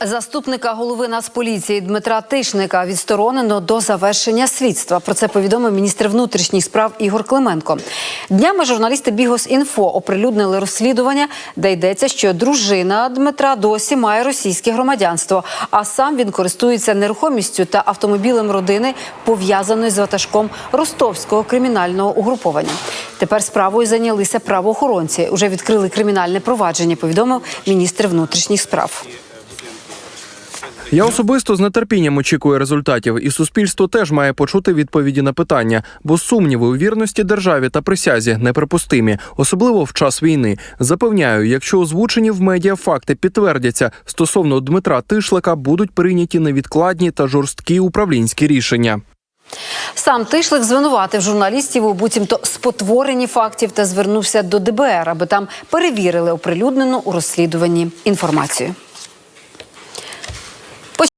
Заступника голови Нацполіції Дмитра Тишника відсторонено до завершення слідства. Про це повідомив міністр внутрішніх справ Ігор Клименко. Днями журналісти Бігос.Інфо оприлюднили розслідування, де йдеться, що дружина Дмитра досі має російське громадянство, а сам він користується нерухомістю та автомобілем родини, пов'язаної з ватажком ростовського кримінального угруповання. Тепер справою зайнялися правоохоронці. Уже відкрили кримінальне провадження. Повідомив міністр внутрішніх справ. Я особисто з нетерпінням очікую результатів, і суспільство теж має почути відповіді на питання, бо сумніви у вірності державі та присязі неприпустимі, особливо в час війни. Запевняю, якщо озвучені в медіа факти підтвердяться стосовно Дмитра Тишлика, будуть прийняті невідкладні та жорсткі управлінські рішення. Сам Тишлик звинуватив журналістів у буцімто спотворенні фактів та звернувся до ДБР, аби там перевірили оприлюднену у розслідуванні інформацію.